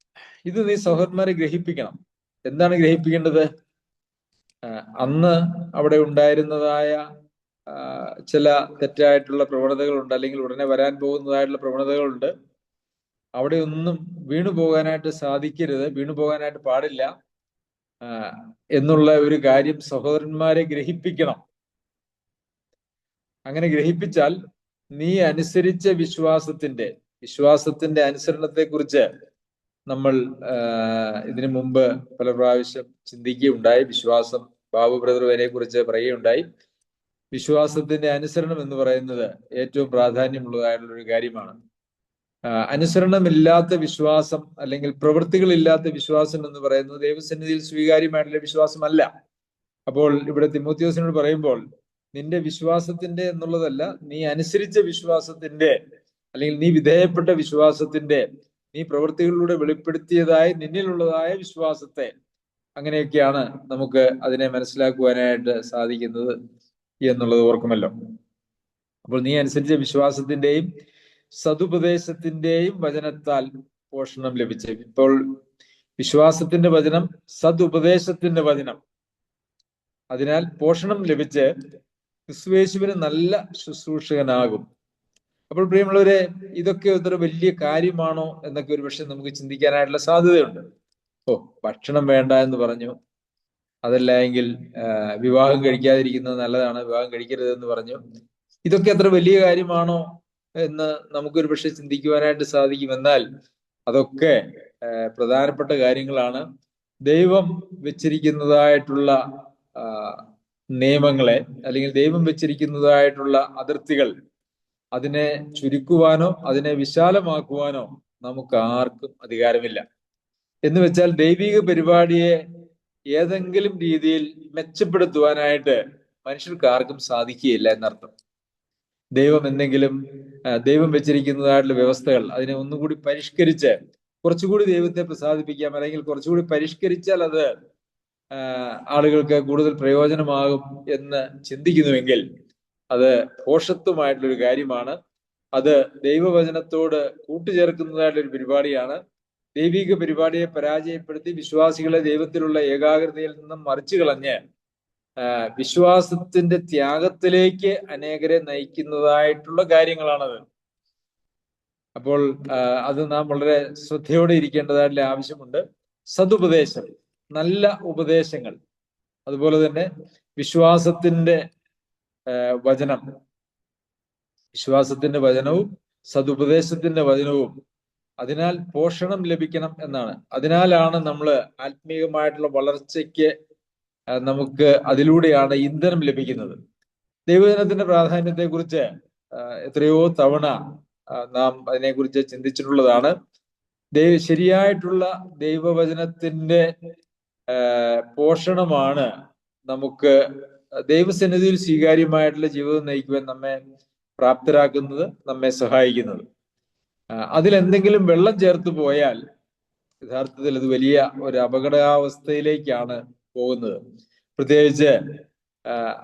ഇത് നീ സഹോദരന്മാരെ ഗ്രഹിപ്പിക്കണം. എന്താണ് ഗ്രഹിപ്പിക്കേണ്ടത്? അന്ന് അവിടെ ഉണ്ടായിരുന്നതായ ചില തെറ്റായിട്ടുള്ള പ്രവണതകളുണ്ട് അല്ലെങ്കിൽ ഉടനെ വരാൻ പോകുന്നതായിട്ടുള്ള പ്രവണതകളുണ്ട്. അവിടെ ഒന്നും വീണു പോകാനായിട്ട് സാധിക്കരുത് വീണു പോകാനായിട്ട് പാടില്ല. എന്നുള്ള ഒരു കാര്യം സഹോദരന്മാരെ ഗ്രഹിപ്പിക്കണം. അങ്ങനെ ഗ്രഹിപ്പിച്ചാൽ നീ അനുസരിച്ച വിശ്വാസത്തിന്റെ വിശ്വാസത്തിന്റെ അനുസരണത്തെ കുറിച്ച് നമ്മൾ ഇതിനു മുമ്പ് പല പ്രാവശ്യം ചിന്തിക്കുകയുണ്ടായി. വിശ്വാസം ബാബു ബ്രദർ കുറിച്ച് പറയുകയുണ്ടായി. വിശ്വാസത്തിന്റെ അനുസരണം എന്ന് പറയുന്നത് ഏറ്റവും പ്രാധാന്യമുള്ളതായിട്ടുള്ള ഒരു കാര്യമാണ്. അനുസരണമില്ലാത്ത വിശ്വാസം അല്ലെങ്കിൽ പ്രവൃത്തികളില്ലാത്ത വിശ്വാസം എന്ന് പറയുന്നത് ദൈവസന്നിധിയിൽ സ്വീകാര്യമായിട്ടുള്ള വിശ്വാസമല്ല. അപ്പോൾ ഇവിടെ തിമോത്യോസിനോട് പറയുമ്പോൾ നിന്റെ വിശ്വാസത്തിന്റെ എന്നുള്ളതല്ല നീ അനുസരിച്ച വിശ്വാസത്തിന്റെ അല്ലെങ്കിൽ നീ വിധേയപ്പെട്ട വിശ്വാസത്തിന്റെ നീ പ്രവൃത്തികളിലൂടെ വെളിപ്പെടുത്തിയതായ നിന്നിലുള്ളതായ വിശ്വാസത്തെ. അങ്ങനെയൊക്കെയാണ് നമുക്ക് അതിനെ മനസ്സിലാക്കുവാനായിട്ട് സാധിക്കുന്നത്. എന്നുള്ളത് ഓർക്കുമല്ലോ. അപ്പോൾ നീ അനുസരിച്ച വിശ്വാസത്തിന്റെയും സതുപദേശത്തിന്റെയും വചനത്താൽ പോഷണം ലഭിച്ചു. ഇപ്പോൾ വിശ്വാസത്തിന്റെ വചനം സതുപദേശത്തിന്റെ വചനം. അതിനാൽ പോഷണം ലഭിച്ച് ക്രിസ്വേശുവിന് നല്ല ശുശ്രൂഷകനാകും. അപ്പോൾ പ്രിയമുള്ളവരെ ഇതൊക്കെ ഒരു വലിയ കാര്യമാണോ എന്നൊക്കെ ഒരു പക്ഷെ നമുക്ക് ചിന്തിക്കാനായിട്ടുള്ള സാധ്യതയുണ്ട്. ഓ ഭക്ഷണം വേണ്ട എന്ന് പറഞ്ഞു. അതല്ല എങ്കിൽ വിവാഹം കഴിക്കാതിരിക്കുന്നത് നല്ലതാണ്. വിവാഹം കഴിക്കരുത് എന്ന് പറഞ്ഞു. ഇതൊക്കെ അത്ര വലിയ കാര്യമാണോ എന്ന് നമുക്കൊരു പക്ഷെ ചിന്തിക്കുവാനായിട്ട് സാധിക്കും. എന്നാൽ അതൊക്കെ പ്രധാനപ്പെട്ട കാര്യങ്ങളാണ്. ദൈവം വെച്ചിരിക്കുന്നതായിട്ടുള്ള നിയമങ്ങളെ അല്ലെങ്കിൽ ദൈവം വെച്ചിരിക്കുന്നതായിട്ടുള്ള അതിർത്തികൾ അതിനെ ചുരുക്കുവാനോ അതിനെ വിശാലമാക്കുവാനോ നമുക്ക് ആർക്കും അധികാരമില്ല. എന്ന് വെച്ചാൽ ദൈവിക പരിപാടിയെ ഏതെങ്കിലും രീതിയിൽ മെച്ചപ്പെടുത്തുവാനായിട്ട് മനുഷ്യർക്ക് ആർക്കും സാധിക്കുകയില്ല എന്നർത്ഥം. ദൈവം എന്തെങ്കിലും ദൈവം വെച്ചിരിക്കുന്നതായിട്ടുള്ള വ്യവസ്ഥകൾ അതിനെ ഒന്നുകൂടി പരിഷ്കരിച്ച് കുറച്ചുകൂടി ദൈവത്തെ പ്രസാദിപ്പിക്കാം അല്ലെങ്കിൽ കുറച്ചുകൂടി പരിഷ്കരിച്ചാൽ അത് ആളുകൾക്ക് കൂടുതൽ പ്രയോജനമാകും എന്ന് ചിന്തിക്കുന്നുവെങ്കിൽ അത് ഭോഷത്വമായിട്ടുള്ളൊരു കാര്യമാണ്. അത് ദൈവവചനത്തോട് കൂട്ടുചേർക്കുന്നതായിട്ടൊരു പരിപാടിയാണ്. ദൈവിക പരിപാടിയെ പരാജയപ്പെടുത്തി വിശ്വാസികളെ ദൈവത്തിലുള്ള ഏകാഗ്രതയിൽ നിന്നും മറിച്ചു കളഞ്ഞ് വിശ്വാസത്തിന്റെ ത്യാഗത്തിലേക്ക് അനേകരെ നയിക്കുന്നതായിട്ടുള്ള കാര്യങ്ങളാണത്. അപ്പോൾ അത് നാം വളരെ ശ്രദ്ധയോടെ ഇരിക്കേണ്ടതായിട്ടുള്ള ആവശ്യമുണ്ട്. സതുപദേശം നല്ല ഉപദേശങ്ങൾ. അതുപോലെ തന്നെ വിശ്വാസത്തിന്റെ വചനം. വിശ്വാസത്തിന്റെ വചനവും സതുപദേശത്തിന്റെ വചനവും അതിനാൽ പോഷണം ലഭിക്കണം എന്നാണ്. അതിനാലാണ് നമ്മൾ ആത്മീയമായിട്ടുള്ള വളർച്ചയ്ക്ക് നമുക്ക് അതിലൂടെയാണ് ഇന്ധനം ലഭിക്കുന്നത്. ദൈവജനത്തിന്റെ പ്രാധാന്യത്തെക്കുറിച്ച് എത്രയോ തവണ നാം അതിനെക്കുറിച്ച് ചിന്തിച്ചിട്ടുള്ളതാണ്. ദൈവ ശരിയായിട്ടുള്ള ദൈവവചനത്തിന്റെ പോഷണമാണ് നമുക്ക് ദൈവസന്നിധിയിൽ സ്വീകാര്യമായിട്ടുള്ള ജീവിതം നയിക്കുവാൻ നമ്മെ പ്രാപ്തരാക്കുന്നത് നമ്മെ സഹായിക്കുന്നത്. അതിലെന്തെങ്കിലും വെള്ളം ചേർത്ത് പോയാൽ യഥാർത്ഥത്തിൽ അത് വലിയ ഒരു അപകടാവസ്ഥയിലേക്കാണ് പോകുന്നത്. പ്രത്യേകിച്ച്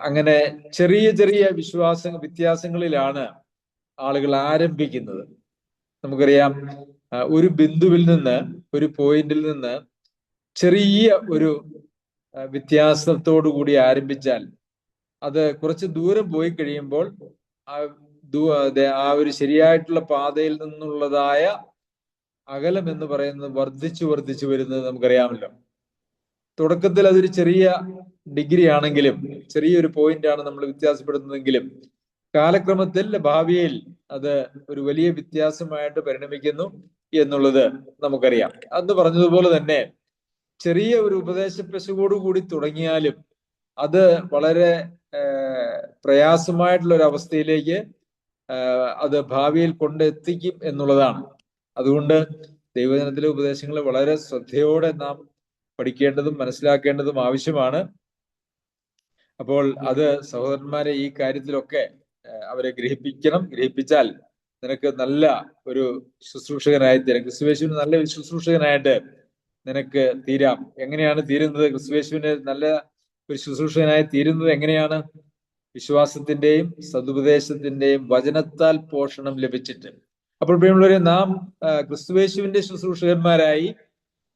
അങ്ങനെ ചെറിയ ചെറിയ വിശ്വാസ വ്യത്യാസങ്ങളിലാണ് ആളുകൾ ആരംഭിക്കുന്നത്. നമുക്കറിയാം ഒരു ബിന്ദുവിൽ നിന്ന് ഒരു പോയിന്റിൽ നിന്ന് ചെറിയ ഒരു വ്യത്യാസത്തോടു കൂടി ആരംഭിച്ചാൽ അത് കുറച്ച് ദൂരം പോയി കഴിയുമ്പോൾ ആ ഒരു ശരിയായിട്ടുള്ള പാതയിൽ നിന്നുള്ളതായ അകലം എന്ന് പറയുന്നത് വർദ്ധിച്ചു വർദ്ധിച്ചു വരുന്നത് നമുക്കറിയാമല്ലോ. തുടക്കത്തിൽ അതൊരു ചെറിയ ഡിഗ്രി ആണെങ്കിലും ചെറിയൊരു പോയിന്റ് ആണ് നമ്മൾ വ്യത്യാസപ്പെടുന്നതെങ്കിലും കാലക്രമത്തിൽ ഭാവിയിൽ അത് ഒരു വലിയ വ്യത്യാസമായിട്ട് പരിണമിക്കുന്നു എന്നുള്ളത് നമുക്കറിയാം. അന്ന് പറഞ്ഞതുപോലെ തന്നെ ചെറിയ ഒരു ഉപദേശ കൂടി തുടങ്ങിയാലും അത് വളരെ പ്രയാസമായിട്ടുള്ള ഒരു അവസ്ഥയിലേക്ക് അത് ഭാവിയിൽ കൊണ്ടെത്തിക്കും എന്നുള്ളതാണ്. അതുകൊണ്ട് ദൈവജനത്തിലെ ഉപദേശങ്ങൾ വളരെ ശ്രദ്ധയോടെ നാം പഠിക്കേണ്ടതും മനസ്സിലാക്കേണ്ടതും ആവശ്യമാണ്. അപ്പോൾ അത് സഹോദരന്മാരെ ഈ കാര്യത്തിലൊക്കെ അവരെ ഗ്രഹിപ്പിക്കണം. ഗ്രഹിപ്പിച്ചാൽ നിനക്ക് നല്ല ഒരു ശുശ്രൂഷകനായി തീരാം. ക്രിസ്തുവേശുവിന് നല്ല ശുശ്രൂഷകനായിട്ട് നിനക്ക് തീരാം. എങ്ങനെയാണ് തീരുന്നത്? ക്രിസ്തുവേശുവിന് നല്ല ഒരു ശുശ്രൂഷകനായി തീരുന്നത് എങ്ങനെയാണ്? വിശ്വാസത്തിന്റെയും സതുപദേശത്തിന്റെയും വചനത്താൽ പോഷണം ലഭിച്ചിട്ട്. അപ്പോൾ പ്രിയമുള്ളവരെ നാം ക്രിസ്തുവേശുവിന്റെ ശുശ്രൂഷകന്മാരായി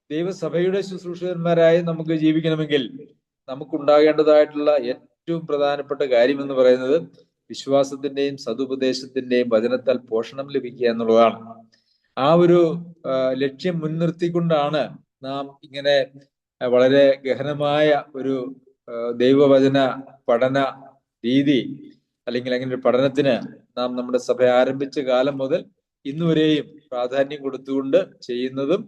ദൈവസഭയുടെ ശുശ്രൂഷകന്മാരായി നമുക്ക് ജീവിക്കണമെങ്കിൽ നമുക്കുണ്ടാകേണ്ടതായിട്ടുള്ള ഏറ്റവും പ്രധാനപ്പെട്ട കാര്യം എന്ന് പറയുന്നത് വിശ്വാസത്തിന്റെയും സതുപദേശത്തിന്റെയും വചനത്താൽ പോഷണം ലഭിക്കുക എന്നുള്ളതാണ്. ആ ഒരു ലക്ഷ്യം മുൻനിർത്തിക്കൊണ്ടാണ് നാം ഇങ്ങനെ വളരെ ഗഹനമായ ഒരു ദൈവവചന പഠന രീതി അല്ലെങ്കിൽ അങ്ങനെ ഒരു പഠനത്തിന് നാം നമ്മുടെ സഭ ആരംഭിച്ച കാലം മുതൽ ഇന്നുവരെയും പ്രാധാന്യം കൊടുത്തുകൊണ്ട് ചെയ്യുന്നതും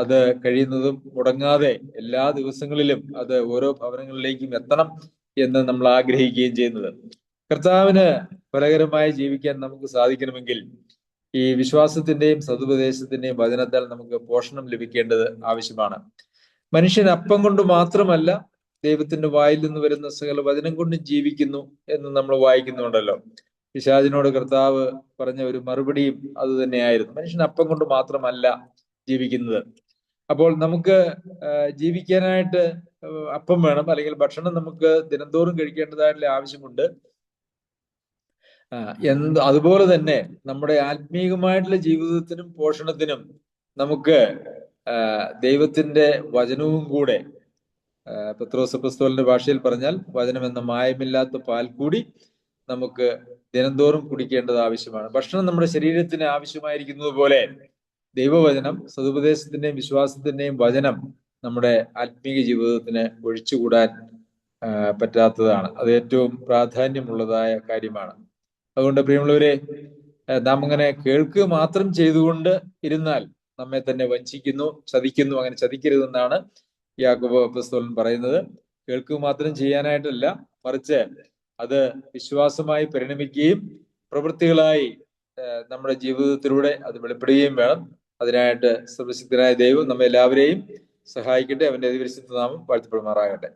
അത് കഴിയുന്നതും മുടങ്ങാതെ എല്ലാ ദിവസങ്ങളിലും അത് ഓരോ ഭവനങ്ങളിലേക്കും എത്തണം എന്ന് നമ്മൾ ആഗ്രഹിക്കുകയും ചെയ്യുന്നത്. കർത്താവിന് ഫലകരമായി ജീവിക്കാൻ നമുക്ക് സാധിക്കണമെങ്കിൽ ഈ വിശ്വാസത്തിന്റെയും സതുപദേശത്തിന്റെയും വചനത്താൽ നമുക്ക് പോഷണം ലഭിക്കേണ്ടത് ആവശ്യമാണ്. മനുഷ്യൻ അപ്പം കൊണ്ട് മാത്രമല്ല ദൈവത്തിന്റെ വായിൽ നിന്ന് വരുന്ന സകല വചനം കൊണ്ട് ജീവിക്കുന്നു എന്ന് നമ്മൾ വായിക്കുന്നുണ്ടല്ലോ. പിശാചിനോട് കർത്താവ് പറഞ്ഞ ഒരു മറുപടിയും അത് തന്നെയായിരുന്നു. മനുഷ്യൻ അപ്പം കൊണ്ട് മാത്രമല്ല ജീവിക്കുന്നത്. അപ്പോൾ നമുക്ക് ജീവിക്കാനായിട്ട് അപ്പം വേണം. അല്ലെങ്കിൽ ഭക്ഷണം നമുക്ക് ദിനംതോറും കഴിക്കേണ്ടതായിട്ടുള്ള ആവശ്യമുണ്ട്. എന്ത് അതുപോലെ തന്നെ നമ്മുടെ ആത്മീയമായിട്ടുള്ള ജീവിതത്തിനും പോഷണത്തിനും നമുക്ക് ദൈവത്തിന്റെ വചനവും കൂടെ പത്രോസ് പുസ്തകന്റെ ഭാഷയിൽ പറഞ്ഞാൽ വചനം എന്ന മായമില്ലാത്ത പാൽ കൂടി നമുക്ക് ദിനംതോറും കുടിക്കേണ്ടത് ആവശ്യമാണ്. ഭക്ഷണം നമ്മുടെ ശരീരത്തിന് ആവശ്യമായിരിക്കുന്നത് പോലെ ദൈവവചനം സതുപദേശത്തിന്റെയും വിശ്വാസത്തിന്റെയും വചനം നമ്മുടെ ആത്മീയ ജീവിതത്തിന് ഒഴിച്ചുകൂടാൻ പറ്റാത്തതാണ്. അത് ഏറ്റവും പ്രാധാന്യമുള്ളതായ കാര്യമാണ്. അതുകൊണ്ട് പ്രിയമുള്ളവരെ നാം അങ്ങനെ കേൾക്കുക മാത്രം ചെയ്തുകൊണ്ട് ഇരുന്നാൽ നമ്മെ തന്നെ വഞ്ചിക്കുന്നു ചതിക്കുന്നു അങ്ങനെ ചതിക്കരുതെന്നാണ് യാക്കോബ പുസ്തകൻ പറയുന്നത് കേൾക്കുക മാത്രം ചെയ്യാനായിട്ടല്ല മറിച്ച് അത് വിശ്വാസമായി പരിണമിക്കുകയും പ്രവൃത്തികളായി നമ്മുടെ ജീവിതത്തിലൂടെ അത് വെളിപ്പെടുകയും വേണം. അതിനായിട്ട് സർവശക്തനായ ദൈവം നമ്മെ എല്ലാവരെയും സഹായിക്കട്ടെ. അവന്റെ അതിപരിശുദ്ധ നാമം വാഴ്ത്തപ്പെടുമാറാകട്ടെ.